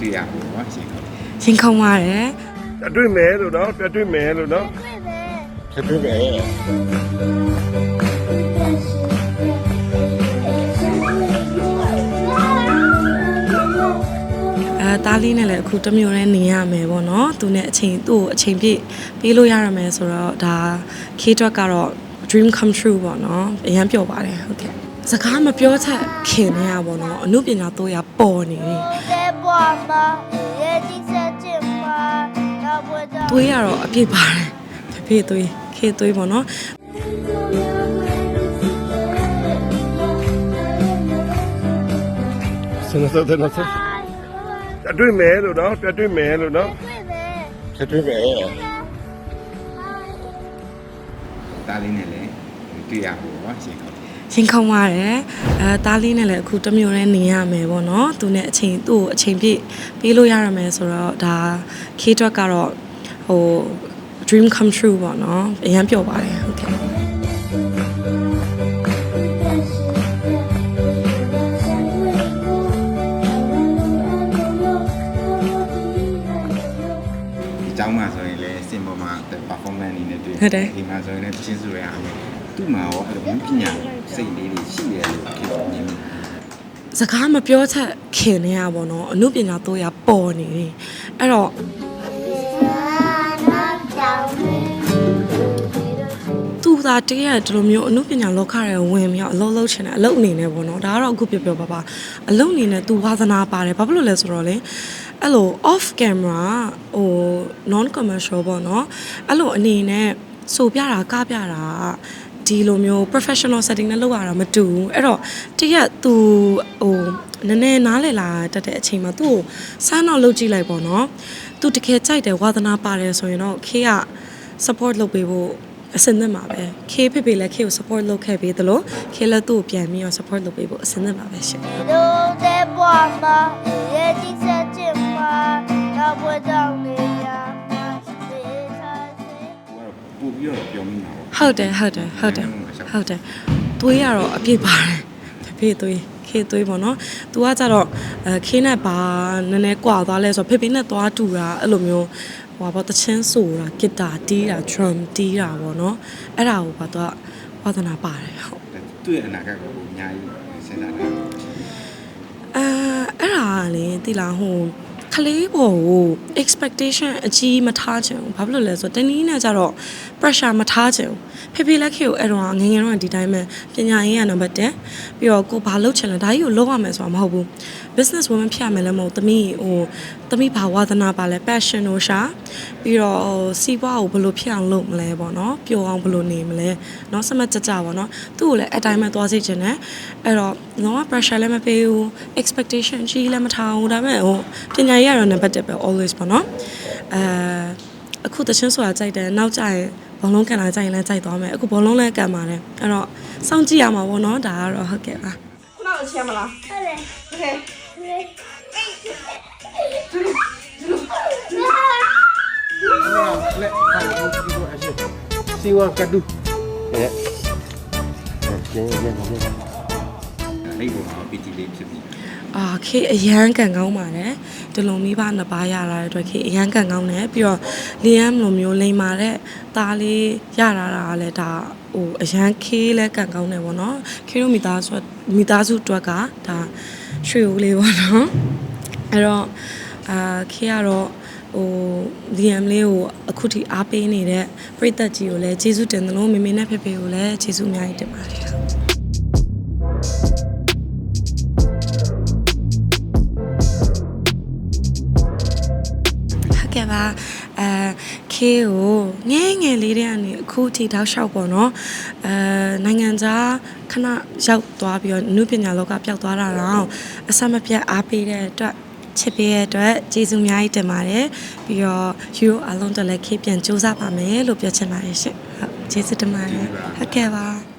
တွေ့ရဖို့ပေါ့ရှင်ဟုတ်ရင်ခုန်ပါတယ်တွေ့မယ်လို့နော်တွေ့မယ်လို့နော်တွေ့မယ်အဲတားလေးနဲ့လည်းအခုတစ်မျိုးနဲ့နေရမယ်ပေါ့နော်သူနဲ့အချိန်သူ့ကိုအချိန်ပြည့်ပေးလို့ရရမယ်ဆိုတော့ဒါ K အတွက်ကတော့ dream come true ပေါ့နော်အရင်ပြောပါတယ်ဟုတ်ကဲ့စကားမပြောချက်ခင်နေရပေါ့နော်အမှုပညာတော့ရပေါ်နေတ ဝမှာရေကြီးဆက်ခြင်းမှာတော့ဘွေတော့သွေးရတော့အပြစ်ပါတယ်ဖဖေးသွေးခေသွေးပေါ့နော်စနေစောတဲ့နော်ဆက်တွေ့မယ်လို့နော်တွေ့မယ်လို့နော်တွေ့မယ်တွေ့မယ်ဒါလေးနဲ့လည်းတွေ့ရဖို့ပေါ့ရှင်ကောင်းတယ် ရင်ခုန်ရတယ်အဲတားလေးနဲ့လည်းအခုတမျိုးနဲ့နေရမယ်ပေါ့နော်သူနဲ့အချိန်သူ့ကိုအချိန်ပြည့်ပေးလို့ရရမယ်ဆိုတော့ဒါ K အတွက်ကတော့ဟို dream come true ပေါ့နော်အရင်ပြောပါတယ်ဟုတ်ကဲ့ကျောင်းမှာဆိုရင်လည်းစင်ပေါ်မှာ performance အနေနဲ့တွေ့ဟုတ်တယ်ဒီမှာဆိုရင်လည်းချင်းစုရအောင် သူ့မှာရောအဲ့လိုပညာစိတ်လေးတွေရှိတယ်လို့ခေတ်မြင်မိစကားမပြောချက်ခင်နေရပေါ့နော်အမှုပညာတော့ရပေါ်နေတယ်အဲ့တော့သူသာတကယ်ဒီလိုမျိုးအမှုပညာလောကရဲဝင်ပြီးတော့အလုပ်လုပ်ချင်တယ်အလုပ်အနေနဲ့ပေါ့နော်ဒါကတော့အခုပြောပြောပါပါအလုပ်အနေနဲ့သူဝါသနာပါတယ်ဘာဖြစ်လို့လဲဆိုတော့လေအဲ့လို off camera ဟို non commercial ပေါ့နော်အဲ့လိုအနေနဲ့ဆိုပြတာကပြတာ ဒီလိုမျိုး professional setting နဲ့လုပ်ရတာမတူဘူးအဲ့တော့တရက်သူဟိုနည်းနည်းနားလည်လာတတ်တဲ့အချိန်မှာသူ့ကိုစမ်းတော့လုပ်ကြည့်လိုက်ပေါ့နော်သူတကယ်ကြိုက်တယ်ဝါသနာပါတယ်ဆိုရင်တော့ခေက support လုပ်ပေးဖို့အစင်းသက်မှာပဲခေဖေဖေလည်းခေကို support လုပ်ခဲ့ပေးသလိုခေလည်းသူ့ကိုပြန်ပြီးတော့ support လုပ်ပေးဖို့အစင်းသက်မှာပဲရှင်တို့တဲ့ဘွားမှာရဲ့ကြီးချက်ချင်မှာတော့ဘွားကြောင့်နေရ ပို့ပြီးတော့ပြောမိမှာပေါ့ဟုတ်တယ်ဟုတ်တယ်ဟုတ်တယ်ဟုတ်တယ်သွေးရတော့အပြည့်ပါတယ်ဖေဖေသွေးခေသွေးပေါ့နော်။ तू ကကြတော့အဲခေနဲ့ဘာနည်းနည်းကွာသွားလဲဆိုတော့ဖေဖေနဲ့သွားတူတာအဲ့လိုမျိုးဟိုပါတချင်းဆိုတာဂစ်တာတီးတာ drum တီးတာပေါ့နော်။အဲ့ဒါကိုပါ तू ကဝါသနာပါတယ်ဟုတ်သူ့ရဲ့အနာဂတ်ကိုအများကြီးစဉ်းစားတာအဲအဲ့ဒါကလေတိလာဟို ခလေးပေါ်ကို expectation အကြီးမထားချင်ဘူးဘာဖြစ်လို့လဲဆိုတော့တနည်းနဲ့ကြတော့ pressure မထားချင်ဘူးဖေဖေလက်ခေကိုအဲ့တော့ငယ်ငယ်တော့ဒီတိုင်းပဲပညာရေးကနံပါတ်1ပြီးတော့ကိုဘာလုပ်ချင်လဲဒါကြီးကိုလုပ်ရမယ်ဆိုတာမဟုတ်ဘူး business woman ဖြစ်ရမယ်လည်းမဟုတ်သမီးဟိုသမီးဘာဝါသနာပါလဲ passion တို့ရှာပြီးတော့ဟိုစီးပွားကိုဘယ်လိုဖြစ်အောင်လုပ်မလဲပေါ့နော်ပျော်အောင်ဘယ်လိုနေမလဲเนาะစမတ်ကြကြပေါ့နော်သူ့ကိုလည်းအတိုင်းပဲသွားစေချင်တယ်အဲ့တော့တော့ pressure လည်းမပေးဘူး expectation ကြီးလည်းမထားဘူးဒါပေမဲ့ဟိုပညာ ရေးကတော့ number 1ပဲ always ပေါ့နော်အဲအခုတချင်းဆိုတာကြိုက်တယ်နောက်ကျရင်ဘောလုံးကန်လာကြိုက်ရင်လည်းကြိုက်သွားမယ်အခုဘောလုံးလည်းကန်ပါတယ်အဲ့တော့စောင့်ကြည့်ရမှာပေါ့နော်ဒါကတော့ဟုတ်ကဲ့ပါ ခုနကချင်မလား 快点， โอเค လက်ဟာဒီလိုအရှိစီဝါကဒူအဲကျင်းကျင်းကျင်း အဲ့ဒီပေါ်မှာပီတီလေးဖြစ်ပြီး အာခေအရန်ကန်ကောင်းပါတယ်ဒီလိုမိဘနှစ်ပါးရလာတဲ့အတွက်ခေအရန်ကန်ကောင်းတယ်ပြီးတော့လီယမ်လိုမျိုးလိန်မာတဲ့သားလေးရလာတာကလည်းဒါဟိုအရန်ခေးလဲကန်ကောင်းတယ်ပေါ့နော်ခေတို့မိသားစုမိသားစုအတွက်ကဒါရွှေဦးလေးပေါ့နော်အဲ့တော့အာခေကတော့ဟိုလီယမ်လေးကိုအခုထိအားပေးနေတဲ့ပရိသတ်ကြီးကိုလည်းကျေးဇူးတင်တယ်လို့မေမေနဲ့ဖေဖေကိုလည်းကျေးဇူးအများကြီးတင်ပါတယ် ကဲ့ပါအဲခေကိုငယ်ငယ်လေးတည်းကနေအခုထိတောက်လျှောက်ပေါ့နော်အဲနိုင်ငံခြားခဏရောက်သွားပြီးတော့နုပညာလောကပျောက်သွားတာတော့အဆက်မပြတ်အားပေးတဲ့အတွက်ချစ်ပေးတဲ့အတွက်ကျေးဇူးအများကြီးတင်ပါတယ်ပြီးတော့ယူရိုအလုံးတက်လည်းခေပြန်စူးစမ်းပါမယ်လို့ပြောချင်ပါတယ်ရှင်ဟုတ်ကျေးဇူးတင်ပါတယ်ဟုတ်ကဲ့ပါ